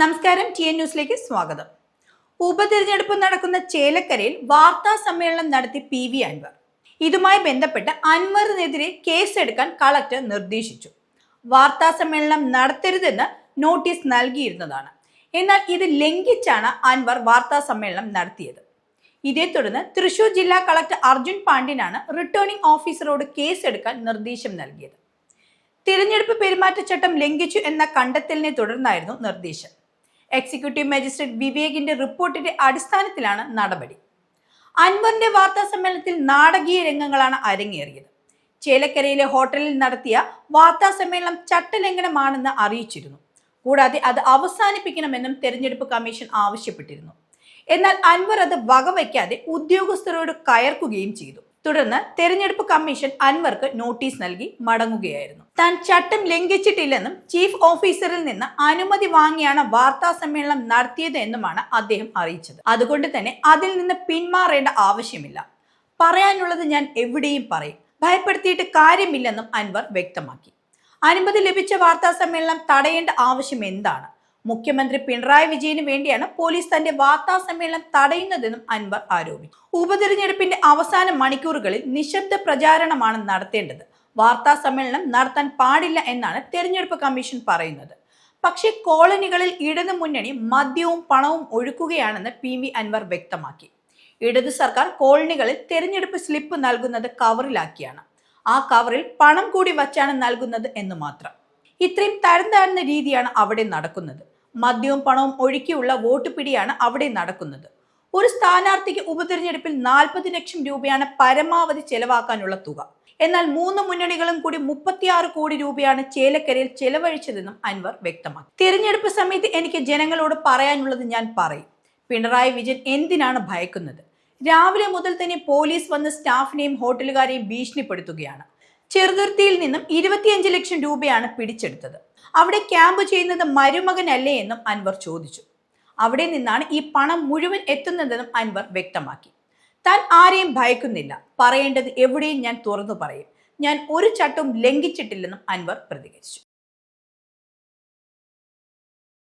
നമസ്കാരം T N ന്യൂസിലേക്ക് സ്വാഗതം. ഉപതെരഞ്ഞെടുപ്പ് നടക്കുന്ന ചേലക്കരയിൽ വാർത്താ സമ്മേളനം നടത്തി പി വി അൻവർ. ഇതുമായി ബന്ധപ്പെട്ട് അൻവറിനെതിരെ കേസെടുക്കാൻ കളക്ടർ നിർദ്ദേശിച്ചു. വാർത്താ സമ്മേളനം നടത്തരുതെന്ന് നോട്ടീസ് നൽകിയിരുന്നതാണ്. എന്നാൽ ഇത് ലംഘിച്ചാണ് അൻവർ വാർത്താ സമ്മേളനം നടത്തിയത്. ഇതേ തുടർന്ന് തൃശൂർ ജില്ലാ കളക്ടർ അർജുൻ പാണ്ഡ്യനാണ് റിട്ടേണിംഗ് ഓഫീസറോട് കേസെടുക്കാൻ നിർദ്ദേശം നൽകിയത്. തിരഞ്ഞെടുപ്പ് പെരുമാറ്റച്ചട്ടം ലംഘിച്ചു എന്ന കണ്ടെത്തലിനെ തുടർന്നായിരുന്നു നിർദ്ദേശം. എക്സിക്യൂട്ടീവ് മജിസ്ട്രേറ്റ് വിവേകിന്റെ റിപ്പോർട്ടിന്റെ അടിസ്ഥാനത്തിലാണ് നടപടി. അൻവറിന്റെ വാർത്താ സമ്മേളനത്തിൽ നാടകീയ രംഗങ്ങളാണ് അരങ്ങേറിയത്. ചേലക്കരയിലെ ഹോട്ടലിൽ നടത്തിയ വാർത്താ സമ്മേളനം ചട്ടലംഘനമാണെന്ന് അറിയിച്ചിരുന്നു. കൂടാതെ അത് അവസാനിപ്പിക്കണമെന്നും തെരഞ്ഞെടുപ്പ് കമ്മീഷൻ ആവശ്യപ്പെട്ടിരുന്നു. എന്നാൽ അൻവർ അത് വകവയ്ക്കാതെ ഉദ്യോഗസ്ഥരോട് കയർക്കുകയും ചെയ്തു. തുടർന്ന് തെരഞ്ഞെടുപ്പ് കമ്മീഷൻ അൻവർക്ക് നോട്ടീസ് നൽകി മടങ്ങുകയായിരുന്നു. താൻ ചട്ടം ലംഘിച്ചിട്ടില്ലെന്നും ചീഫ് ഓഫീസറിൽ നിന്ന് അനുമതി വാങ്ങിയാണ് വാർത്താ സമ്മേളനം നടത്തിയത് എന്നുമാണ് അദ്ദേഹം അറിയിച്ചത്. അതുകൊണ്ട് തന്നെ അതിൽ നിന്ന് പിന്മാറേണ്ട ആവശ്യമില്ല. പറയാനുള്ളത് ഞാൻ എവിടെയും പറയും. ഭയപ്പെടുത്തിയിട്ട് കാര്യമില്ലെന്നും അൻവർ വ്യക്തമാക്കി. അനുമതി ലഭിച്ച വാർത്താ സമ്മേളനം തടയേണ്ട ആവശ്യം എന്താണ്? മുഖ്യമന്ത്രി പിണറായി വിജയന് വേണ്ടിയാണ് പോലീസ് തന്റെ വാർത്താ സമ്മേളനം തടയുന്നതെന്നും അൻവർ ആരോപിച്ചു. ഉപതെരഞ്ഞെടുപ്പിന്റെ അവസാന മണിക്കൂറുകളിൽ നിശബ്ദ പ്രചാരണമാണ് നടത്തേണ്ടത്. വാർത്താ സമ്മേളനം നടത്താൻ പാടില്ല എന്നാണ് തെരഞ്ഞെടുപ്പ് കമ്മീഷൻ പറയുന്നത്. പക്ഷേ കോളനികളിൽ ഇടതു മുന്നണി മദ്യവും പണവും ഒഴുക്കുകയാണെന്ന് പി വി അൻവർ വ്യക്തമാക്കി. ഇടതു സർക്കാർ കോളനികളിൽ തെരഞ്ഞെടുപ്പ് സ്ലിപ്പ് നൽകുന്നത് കവറിലാക്കിയാണ്. ആ കവറിൽ പണം കൂടി വച്ചാണ് നൽകുന്നത് എന്ന് മാത്രം. ഇത്രയും തരം താഴ്ന്ന രീതിയാണ് അവിടെ നടക്കുന്നത്. മദ്യവും പണവും ഒഴുക്കിയുള്ള വോട്ട് പിടിയാണ് അവിടെ നടക്കുന്നത്. ഒരു സ്ഥാനാർത്ഥിക്ക് ഉപതെരഞ്ഞെടുപ്പിൽ നാൽപ്പത് ലക്ഷം രൂപയാണ് പരമാവധി ചെലവാക്കാനുള്ള തുക. എന്നാൽ മൂന്ന് മുന്നണികളും കൂടി മുപ്പത്തിയാറ് കോടി രൂപയാണ് ചേലക്കരയിൽ ചെലവഴിച്ചതെന്നും അൻവർ വ്യക്തമാക്കി. തിരഞ്ഞെടുപ്പ് സമയത്ത് എനിക്ക് ജനങ്ങളോട് പറയാനുള്ളത് ഞാൻ പറയും. പിണറായി വിജയൻ എന്തിനാണ് ഭയക്കുന്നത്? രാവിലെ മുതൽ തന്നെ പോലീസ് വന്ന് സ്റ്റാഫിനെയും ഹോട്ടലുകാരെയും ഭീഷണിപ്പെടുത്തുകയാണ്. ചെറുതുരുത്തിയിൽ നിന്നും ഇരുപത്തിയഞ്ച് ലക്ഷം രൂപയാണ് പിടിച്ചെടുത്തത്. അവിടെ ക്യാമ്പ് ചെയ്യുന്നത് മരുമകനല്ലേ എന്നും അൻവർ ചോദിച്ചു. അവിടെ നിന്നാണ് ഈ പണം മുഴുവൻ എത്തുന്നതെന്നും അൻവർ വ്യക്തമാക്കി. താൻ ആരെയും ഭയക്കുന്നില്ല. പറയേണ്ടത് എവിടെയും ഞാൻ തുറന്നു പറയും. ഞാൻ ഒരു ചട്ടവും ലംഘിച്ചിട്ടില്ലെന്നും അൻവർ പ്രതികരിച്ചു.